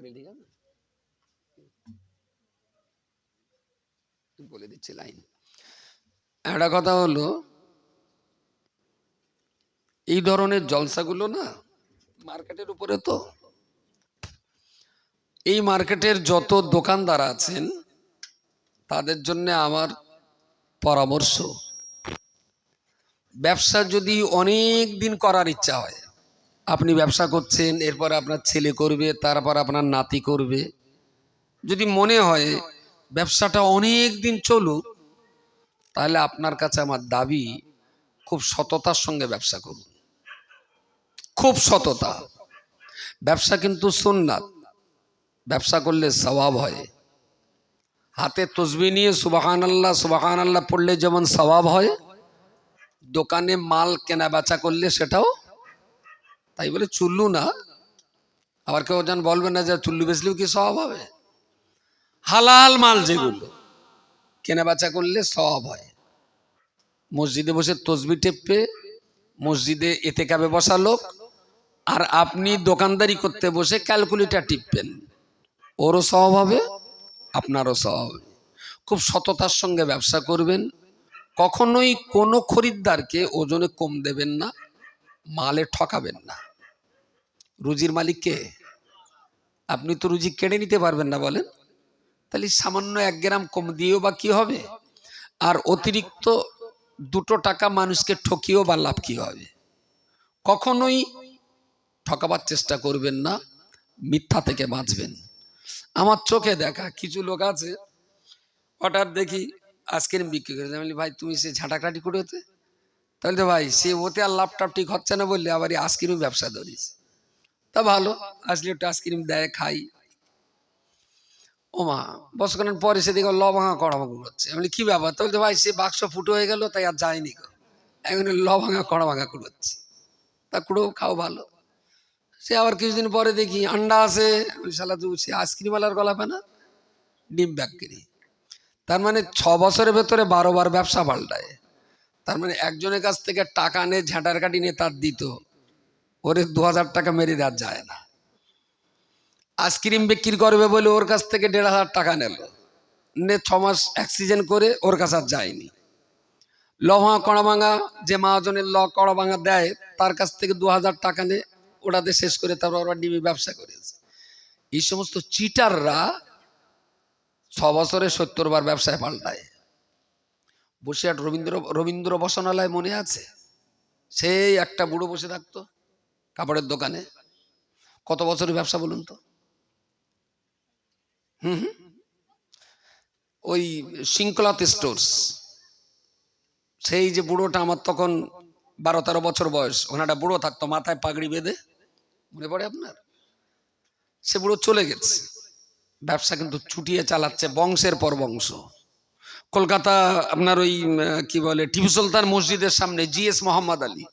ঠিক আছে? বলে দিচ্ছি লাইন। একটা কথা হলো, এই ধরনের জলসাগুলো না মার্কেটের উপরে তো। এই মার্কেটের যত দোকানদার আছেন, তাদের জন্য আমার পরামর্শ, ব্যবসা যদি অনেক দিন করার ইচ্ছা হয় আপনি ব্যবসা করছেন, এরপর আপনার ছেলে করবে, তারপর আপনার নাতি করবে। যদি মনে হয় ব্যবসাটা অনেক দিন চলুক, তাহলে আপনার কাছে আমার দাবি, খুব সততার সঙ্গে ব্যবসা করুন। খুব সততা। ব্যবসা কিন্তু সুন্নাত। ব্যবসা করলে স্বভাব হয়। হাতে তসবি নিয়ে সুবাহান আল্লাহ সুবাহান আল্লাহ পড়লে যেমন স্বভাব হয়, দোকানে মাল কেনা বেচা করলে সেটাও তাই বলে চুল্লু না। আবার কেউ যেন বলবে না যে চুল্লু বেচলেও কি স্বভাব হবে? হালাল মাল যেগুলো কেনা বেচা করলে স্বভাব হয়। মসজিদে বসে তসবি টেপে, মসজিদে এতে কাবে বসা লোক, আর আপনি দোকানদারি করতে বসে ক্যালকুলেটার টিপবেন। ওরও স্বভাব হবে, আপনারও স্বভাব হবে। খুব সততার সঙ্গে ব্যবসা করবেন। কখনোই কোনো খরিদ্দারকে ওজনে কম দেবেন না, মালে ঠকাবেন না। রুজির মালিককে আপনি তো রুজি কেড়ে নিতে পারবেন না বলেন। তাহলে সামান্য এক গ্রাম কম দিয়েও বা কি হবে? আর অতিরিক্ত দুটো টাকা মানুষকে ঠকিয়েও বা লাভ কী হবে? কখনোই ঠকাবার চেষ্টা করবেন না, মিথ্যা থেকে বাঁচবেন। আমার চোখে দেখা কিছু লোক আছে, হঠাৎ দেখি আইসক্রিম বিক্রি করে আমি ভাই, তুমি সে ঝাঁটাকাটি করে হতে তাহলে তো ভাই, সে ওতে আর লাভ ঠিক হচ্ছে না বললে আবার আইসক্রিম ব্যবসা ধরিস। তা ভালো, আসলে একটু আইসক্রিম দেয়, খাই। ও মা বছরখানেক পরে সে দেখো ল ভাঙা কড়া ভাঙা করছে। আমি কি ব্যাপার? তো ভাই, সে বাক্স ফুটো হয়ে গেল, তাই আর যায়নি গো। এখন কড়া ভাঙা কুড়োচ্ছি। তা কুড়ো, খাও, ভালো। সে আবার কিছুদিন পরে দেখি আন্ডা আছে। শালা তো সে আইসক্রিমওয়ালার গলা পায় না ডিম ব্যাগগিরি তার মানে ছ বছরের ভেতরে বারো বার ব্যবসা পাল্টায়। তার মানে একজনের কাছ থেকে টাকা নিয়ে ঝাঁটার কাটি নিয়ে তার দিত। ওরে দু হাজার টাকা মেরে দেওয়া যায় না। আইসক্রিম বিক্রি করবে বলে ওর কাছ থেকে দেড় হাজার টাকা নিল। নে ছ মাস অ্যাক্সিডেন্ট করে ওর কাছে আর যায়নি। লভা কড়াভাঙা, যে মহাজনের ল কড়াভাঙা দেয়, তার কাছ থেকে দু হাজার টাকা নিয়ে ওটাতে শেষ করে তারপর ওরা ডিবি ব্যবসা করেছে। এই সমস্ত চিটাররা ছ বছরে সত্তর বার ব্যবসায় পাল্টায়। বসে বসিরহাট রবীন্দ্র রবীন্দ্র বসনালয় মনে আছে? সেই একটা বুড়ো বসে থাকতো। কাপড়ের দোকানে? কত বছরের ব্যবসা বলুন তো? হুম হুম। ওই শৃঙ্খলাত স্টোর্স সেই যে বুড়োটা আমার তখন বারো তেরো বছর বয়স ওখানে একটা বুড়ো থাকতো, মাথায় পাগড়ি বেঁধে, মনে পড়ে আপনার? সে বুড়ো চলে গেছে। ব্যবসা কিন্তু ছুটিয়ে চালাচ্ছে, বংশের পর বংশ। কলকাতা আপনার ওই কি বলে, টিপু সুলতান মসজিদের সামনে জিএস মোহাম্মদ আলী।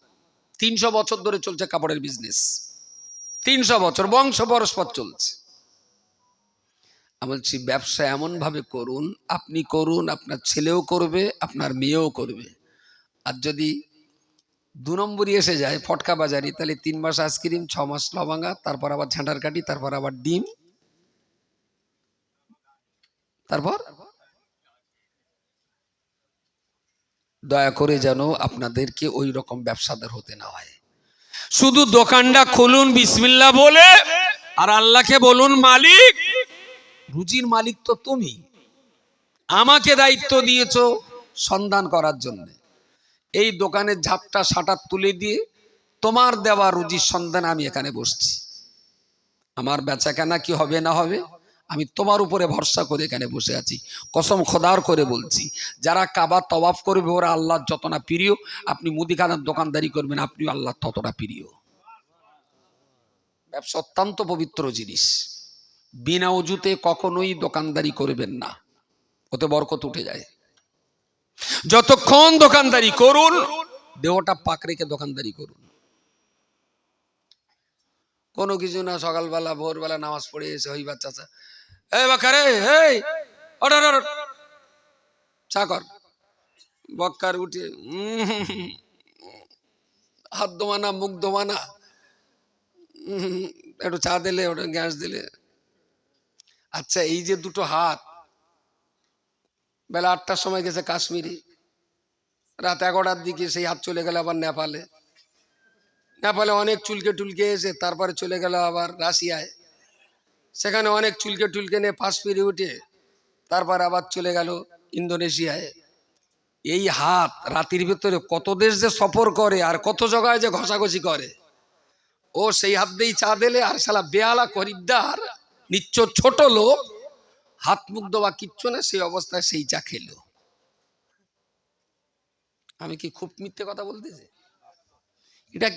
তিনশো বছর ধরে চলছে কাপড়ের বিজনেস তিনশো বছর, বংশ পরস্পর চলছে। আমি বলছি, ব্যবসা এমনভাবে করুন, আপনি করুন, আপনার ছেলেও করবে, আপনার মেয়েও করবে। আর যদি দু নম্বরই এসে যায় ফটকা বাজারি, তাহলে তিন মাস আইসক্রিম, ছ মাস লবাঙ্গা, তারপর আবার ঝাঁটার কাটি, তারপর আবার ডিম। তারপর? দয়া করে যেন আপনাদেরকে ওই রকম ব্যবসাদার হতে না হয়। শুধু দোকানটা খুলুন বিসমিল্লা বলে, আর আল্লাহকে বলুন, মালিক, রুজির মালিক তো তুমি। আমাকে দায়িত্ব দিয়েছ সন্ধান করার জন্য। এই দোকানের ঝাপটা সাটার তুলে দিয়ে তোমার দেওয়া রুজির সন্ধান আমি এখানে বসছি। আমার বেচা কেনা কি হবে না হবে? আমি তোমার উপরে ভরসা করে এখানে বসে আছি। কসম খোদার করে বলছি, যারা কাবা তবাফ করবে ওরা আল্লাহর যত না প্রিয়, আপনি মুদিখানার দোকানদারি করবেন, আপনিও আল্লাহ ততটা প্রিয়। ব্যবসা অত্যন্ত পবিত্র জিনিস। বিনা অজুতে কখনোই দোকানদারি করবেন না। ওতে বরকত উঠে যায়। যতক্ষণ দোকানদারি করুন, দেহটা পাক রেখে দোকানদারি করুন। কোনো কিছু না, সকালবেলা, ভোরবেলা নামাজ পড়ে এসে, ওই বাচ্চা এই বাকারে এই। চা কর। বক্কার উঠে হাত দোমানা, মুখ দোমানা। একটু চা দিলে ওটা গ্যাস দিলে। আচ্ছা এই যে দুটো হাত, বেলা আটটার সময় গেছে কাশ্মীরি। রাত এগারোটার দিকে সেই হাত চলে গেল আবার নেপালে। নেপালে অনেক চুলকে টুলকে এসে, তারপরে চলে গেল আবার রাশিয়ায়। সেখানে অনেক চুলকে টুলকে নিয়ে ফাঁস ফিরে উঠে তারপর আবার চলে গেল ইন্দোনেশিয়ায়। এই হাত রাতির ভিতরে কত দেশ যে সফর করে আর কত জায়গায় যে ঘষাঘষি করে। ও সেই হাত দিয়েই চা দিলে আর শালা বেয়ালা খরিদ্দার নিচ্ছ ছোট লোক, হাত মুখ দেওয়া কিচ্ছু না, সেই অবস্থায় সেই চা খেলো। আমি কি খুব মিথ্যে কথা বলতেছি? এটা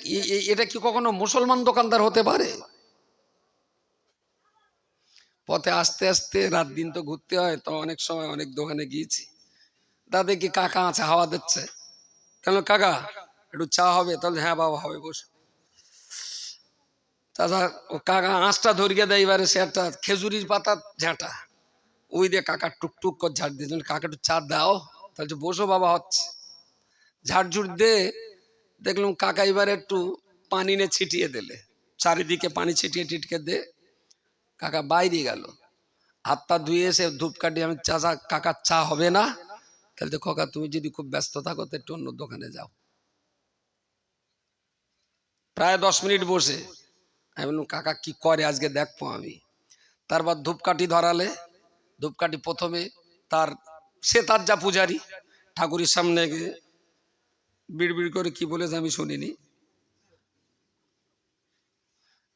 এটা কি কখনো মুসলমান দোকানদার হতে পারে? পথে আস্তে আস্তে রাত দিন তো ঘুরতে হয়, তো অনেক সময় অনেক দোকানে গিয়েছি। দাদা কি কাকা আছে, হাওয়া দিচ্ছে। কেন কাকা? একটু চা হবে, তাহলে হ্যাঁ বাবা হবে, বসে। দাদা, ও কাকা আঁচটা ধরিয়ে দেয় এবারে সে একটা খেজুরির পাতা ঝাঁটা। ওই দিয়ে কাকা টুকটুক করে ঝাড় দিয়েছেন কাকা একটু চা দাও, তাহলে বসো বাবা হচ্ছে। ঝাড় ঝাড়ঝুড় দে দেখলাম কাকা এবারে একটু পানি নিয়ে ছিটিয়ে দিলে। চারিদিকে পানি ছিটিয়ে টিটকে দে কাকা বাইরে গেল। হাত পা ধুয়ে এসে ধূপকাঠি আমি চাচা কাকার চা হবে না? তাহলে তো কাকা তুমি যদি খুব ব্যস্ত থাকো, তো একটু অন্য দোকানে যাও। প্রায় দশ মিনিট বসে। আমি বললাম, কাকা কি করে আজকে দেখব আমি? তারপর ধূপকাঠি ধরালে, ধূপকাঠি প্রথমে তার, সে তার যা পূজারি, ঠাকুরের সামনে বিড়বিড় করে কি বলেছে আমি শুনিনি।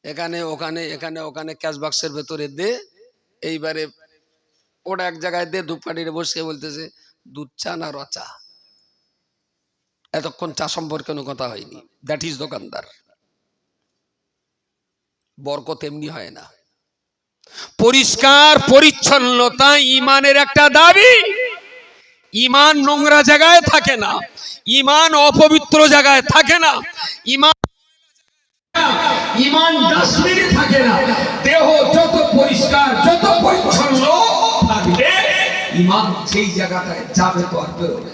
এখানে, ওখানে এখানে, ওখানে ক্যাশ বাক্সের ভেতরে দে। এইবারে ওটা এক জায়গায় দে ধূপকাঠিরে বসে বলতেছে, দুধ চা না রচা এতক্ষণ চা সম্পর্কে কোনো কথা হয়নি। দ্যাট ইজ দোকানদার। বরকত এমনি হয় না। পরিষ্কার, পরিচ্ছন্নতা ইমানের একটা দাবি। ইমান নোংরা জায়গায় থাকে না। ইমান অপবিত্র জায়গায় থাকে না। ইমান ইমান ডাস্টবিনে থাকে না। দেহ যত পরিষ্কার, যত পরিচ্ছন্ন থাকবে, ইমান সেই জায়গাটায় যাবে তো আর বেরোবে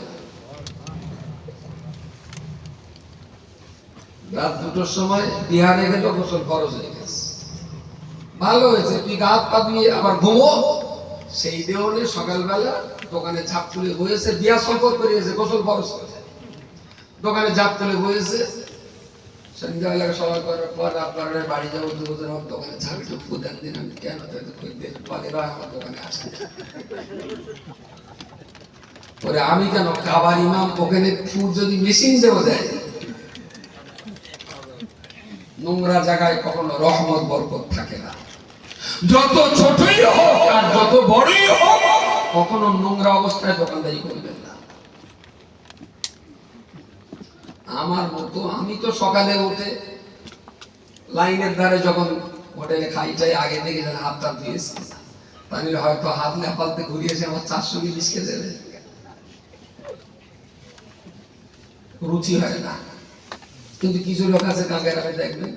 রাত দুটোর সময় বিহারে গেল, গোসল খরচ হয়ে গেছে। ভালো হয়েছে, তুই গা হাত পা দিয়ে আবার ঘুমো। সেই দেওয়ালে সকালবেলা দোকানে ঝাপ তুলে বয়েছে বিয়া সম্পর্ক করিয়েছে গোসল খরচ করেছে। দোকানে ঝাপ তুলে বয়েছে করার পর বারোটায় বাড়ি যাব আমার দোকানে প্রধান দিন আমি কেন আমার দোকানে আসে। পরে আমি কেন খাবার ইমাম ওখানে ফুড যদি মেশিন দেওয়া যায় নোংরা জায়গায় কখনো রহমত, বরকত থাকে না। যত ছোটই হোক আর যত বড়ই হোক, কখনো নোংরা অবস্থায় দোকানদারি করবেন না। আমার মতো, আমি তো সকালে উঠে লাইনের ধারে যখন হোটেলে খাইটাই আগে থেকে যেন হাত টাত ধুয়েছি তাহলে হয়তো হাত নেপালতে ঘুরিয়েছে আমার চারশো ইলিশ খেয়ে দেবে। রুচি হয় না। কিন্তু কিছু লোক আছে কাঁকের আমি দেখবেন,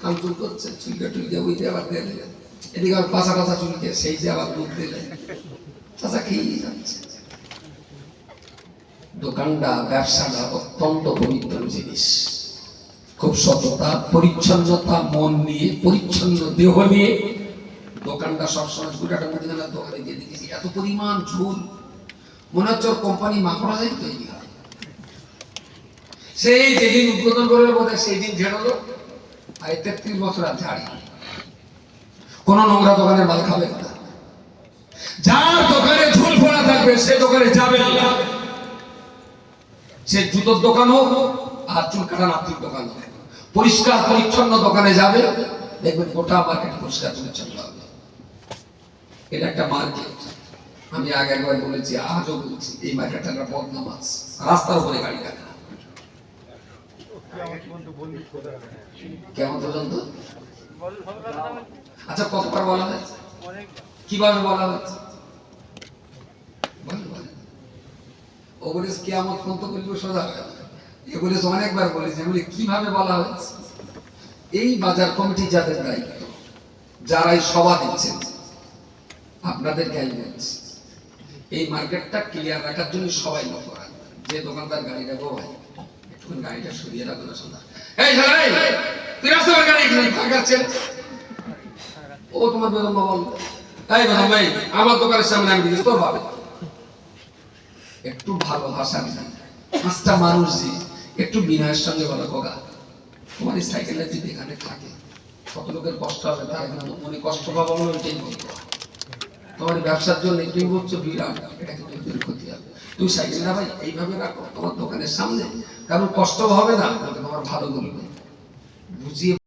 কান করছে, চুলকে টুলকে দিয়ে আবার দিলেন। এদিকে আবার পাশা পাশা চুলকে সেই যে আবার দুধ দিলেন। চাচা খেয়েই যাচ্ছে। দোকানটা, ব্যবসাটা অত্যন্ত পবিত্র জিনিস। খুব সততা, পরিচ্ছন্নতা, মন নিয়ে, পরিচ্ছন্ন দেহ নিয়ে। দোকানটা সবসময় গুটাটা মুদিখানার দোকানে গিয়ে দেখেছি, এত পরিমাণ ঝুল। মনে হচ্ছে কোম্পানি মাকড়া যাই তৈরি হয়। সেই যেদিন উদ্বোধন করবে বোধ হয় সেই দিন ঝেড়লো। আর তেত্রিশ বছর আর ঝাড়ি কোন নোংরা দোকানের মাল খাবে না। যার দোকানে ঝুল ফোড়া থাকবে, সে দোকানে যাবে না। সে জুতোর দোকান হোক আর চুল কাটা নাতির দোকান হোক। পরিষ্কার পরিচ্ছন্ন দোকানে যাবে, দেখবেন গোটা মার্কেট পরিষ্কার পরিচ্ছন্ন হবে। এটা একটা মার্কেট আমি আগে একবার বলেছি, আজও বলছি, এই মার্কেটটা একটা বদনাম আছে। রাস্তার উপরে গাড়ি কেমন পর্যন্ত? আচ্ছা কতবার বলা হয়েছে? কীভাবে বলা হয়েছে বলেন, বলেন। ওগুলি কেমন পর্যন্ত বলব সোজা। এগুলি তো অনেকবার বলেছি এগুলি কীভাবে বলা হয়েছে? এই বাজার কমিটি যাদের দায়িত্ব যারা এই সভা দিচ্ছেন আমি বলছি এই মার্কেটটা ক্লিয়ার রাখার জন্য সবাই লক্ষ্য রাখবেন যে দোকানদার গাড়ি রাখব ভাই একটু গাড়িটা সরিয়ে রাখো না সোনা এই এই, তুই রাস্তায় গাড়ি ফাঁকা ছেলে ও তোমার বেদম বল এই বাবা ভাই আমার দোকানের সামনে আমি দিয়েছি তোর ভাবে একটু ভালোবাসা দিই পাঁচটা মানুষ দিই একটু বিনয়ের সঙ্গে বলো কোকা তোমার এই যদি এখানে থাকে, কত লোকের কষ্ট হবে, তার মনে কষ্ট পাবো বলে ওইটাই বলব। তোমার ব্যবসার জন্য তুমি বলছো বিরাট এটা কিন্তু তোর ক্ষতি হবে। তুমি সাইকেলটা ভাই এইভাবে রাখো, তোমার দোকানের সামনে কারণ কষ্ট হবে না, তোমার ভালো বলবে। বুঝিয়ে